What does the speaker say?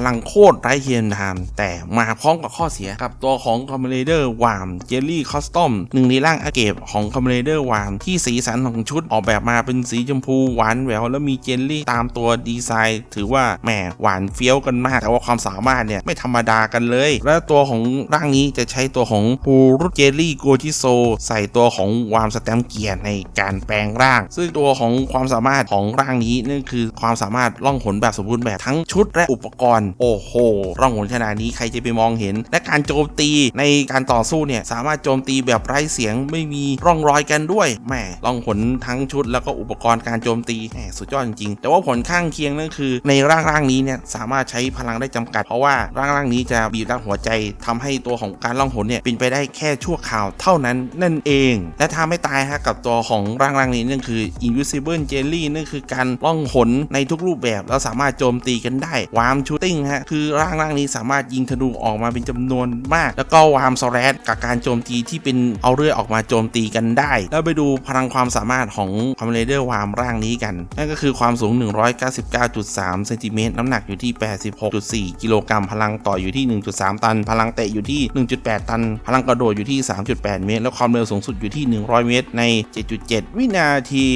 พลังโคตรไร้เทียมทาน แต่มาพร้อมกับข้อเสียกับตัวของคอมเมเดอร์วามเจลลี่คอสตอมหนึ่งในร่างอาเกบของคอมเมเดอร์วามที่สีสันของชุดออกแบบมาเป็นสีชมพูหวานแหววแล้วมีเจลลี่ตามตัวดีไซน์ ถือว่าแหมหวานเฟี้ยวกันมาก แต่ว่าความสามารถเนี่ยไม่ธรรมดากันเลย และตัวของร่างนี้จะใช้ตัวของปูรุเจลลี่โกจิโซ ใส่ตัวของวามสแตมเกียร์ในการแปลงร่าง ซึ่งตัวของความสามารถของร่างนี้นั่นคือความสามารถล่องหนแบบสมบูรณ์แบบทั้งชุดและอุปกรณ์โอ้โห ร่องหนขนาดนี้ใครจะไปมองเห็น และการโจมตีในการต่อสู้เนี่ยสามารถโจมตีแบบไร้เสียงไม่มีร่องรอยกันด้วยแหมล่องหนทั้งชุด แล้วก็อุปกรณ์การโจมตีแหมสุดยอดจริงๆแต่ว่าผลข้างเคียงนั่นคือ ในร่างร่างนี้เนี่ยสามารถใช้พลังได้จำกัด เพราะว่าร่างร่างนี้จะบีบรัดหัวใจทำให้ตัวของการล่องหนเนี่ยเป็นไปได้แค่ชั่วคราวเท่านั้นนั่นเอง และถ้าไม่ตายฮะกับตัวของร่างร่างนี้นั่นคือ invisible jelly นั่นคือการล่องหนในทุกรูปแบบแล้วสามารถโจมตีกันได้วามชูติ้งฮะคือร่างร่างนี้สามารถยิงธนูออกมาเป็นจำนวนมาก แล้วก็วามสแลดกับการโจมตีที่เป็นเอาเรื่อยออกมาโจมตีกันได้ แล้วไปดูพลังความสามารถของคอมเ a เดอร์วามร่างนี้กัน นั่นก็คือความสูง 199.3เซนติเมตรน้ำหนักอยู่ที่ 86.4 กิโลกรัมพลังต่ออยู่ที่ 1.3 ตัน พลังเตะอยู่ที่ 1.8 ตัน พลังกระโดดอยู่ที่ 3.8 เมตร และความเร็วสูงสุดอยู่ที่ 100 เมตรใน 7.7 วินาที